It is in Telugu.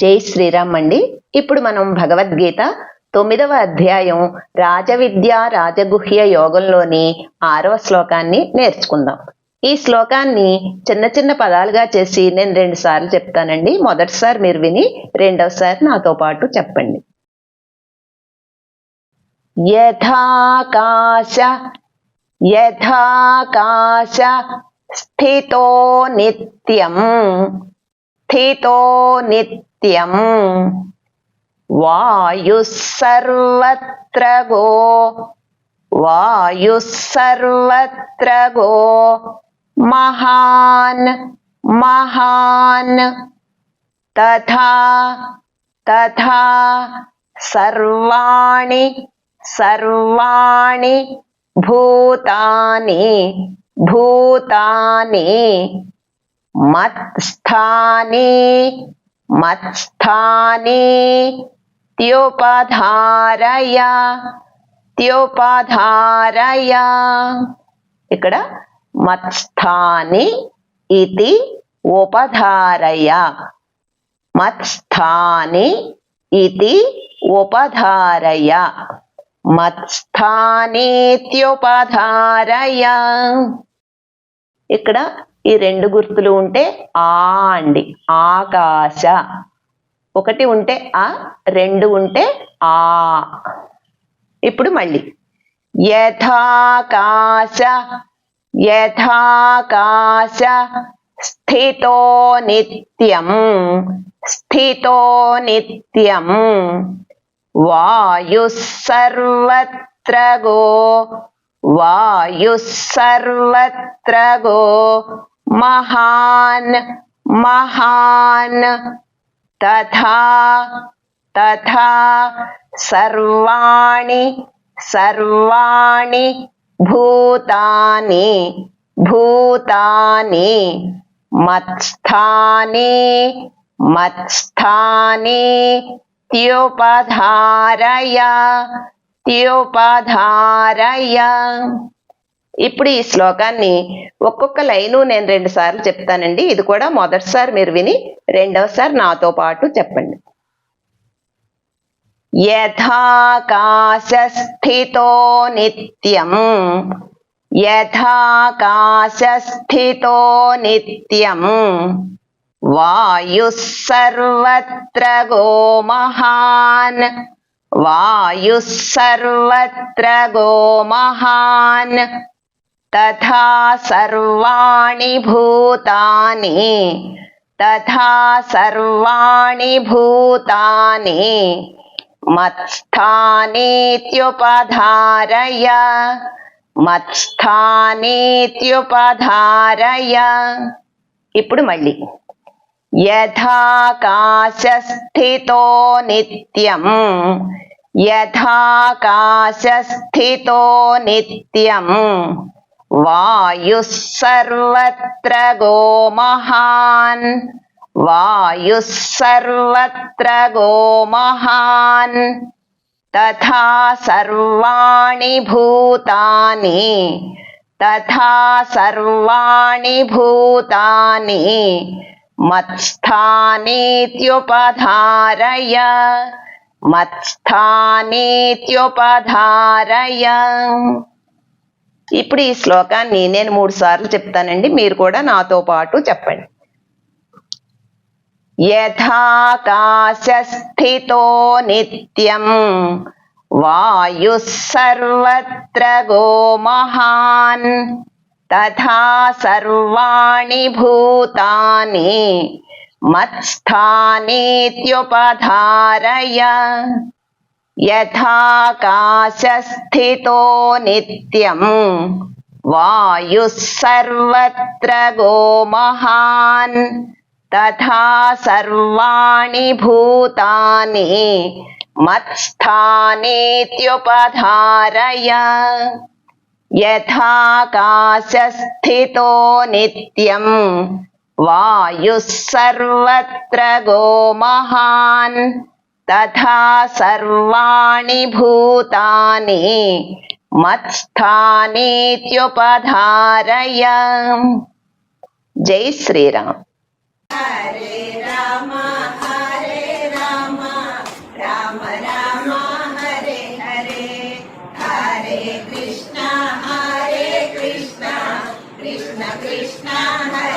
జై శ్రీరామ్ అండి. ఇప్పుడు మనం భగవద్గీత తొమ్మిదవ అధ్యాయం రాజవిద్య రాజగుహ్య యోగంలోని ఆరవ శ్లోకాన్ని నేర్చుకుందాం. ఈ శ్లోకాన్ని చిన్న చిన్న పదాలుగా చేసి నేను రెండు సార్లు చెప్తానండి. మొదటిసారి మీరు విని రెండవసారి నాతో పాటు చెప్పండి. యథాకాశ యథాకాశ స్థితో నిత్యం स्थितो नित्यम् वायुः सर्वत्र गो वायुः सर्वत्र गो महान् महान्। तथा तथा, सर्वाणि सर्वाणि भूतानि भूतानि। మత్స్థాని మత్స్థాని త్యోపాధారయ త్యోపాధారయ. ఇక్కడ మత్స్థాని ఇది ఉపధారయ. మత్స్థాని ఇది ఉపధారయ. మత్స్థానీత్యుపధారయ ఇక్కడ ఈ రెండు గుర్తులు ఉంటే ఆ అండి. ఆకాశ. ఒకటి ఉంటే ఆ రెండు ఉంటే ఆ. ఇప్పుడు మళ్ళీ. యథాకాశ. యథాకాశ. స్థితో నిత్యం. స్థితో నిత్యం. వాయు సర్వత్ర గో వాయు సర్వత్ర గో महान् महान् तथा तथा सर्वाणि सर्वाणि भूतानि भूतानि मत्स्थानि मत्स्थानि त्युपधारय त्युपधारय। ఇప్పుడు ఈ శ్లోకాన్ని ఒక్కొక్క లైను నేను రెండు సార్లు చెప్తానండి. ఇది కూడా మొదటిసారి మీరు విని రెండవసారి నాతో పాటు చెప్పండి. యథాకాశస్థితో నిత్యం యథాకాశస్థితో నిత్యం వాయు సర్వత్ర గో మహాన్ వాయు సర్వత్ర తథా సర్వాణి భూతాని తథా సర్వాణి భూతాని మత్స్థానేత్యుపధారయ మత్స్థానేత్యుపధారయ. ఇప్పుడు మళ్ళీ. యథాకాశస్థితో నిత్యం యథాకాశస్థితో నిత్యం वायुः सर्वत्र गो महान्। वायुः सर्वत्र गो महान्। तथा सर्वाणि भूतानि। तथा सर्वाणि भूतानि। मत्स्थानीत्युपधारय। मत्स्थानीत्युपधारय। ఇప్పుడు ఈ శ్లోకాన్ని నేను మూడు సార్లు చెప్తానండి. మీరు కూడా నాతో పాటు చెప్పండి. యథాకాశస్థితో నిత్యం వాయు సర్వత్ర గో మహాన్ తథా సర్వాణి భూతాని మత్స్థానీత్యుపధారయ यथाकाशस्थितो नित्यं वायुः सर्वत्र गो महान् तथा सर्वाणि भूतानि मत्स्थानेत्युपधारय यथाकाशस्थितो नित्यं वायुः सर्वत्र गो महान् तथा सर्वाणि भूतानि मत्स्थानेत्युपधारय जय श्रीराम हरे राम हरे राम राम राम हरे हरे हरे कृष्ण हरे कृष्ण कृष्ण कृष्ण हरे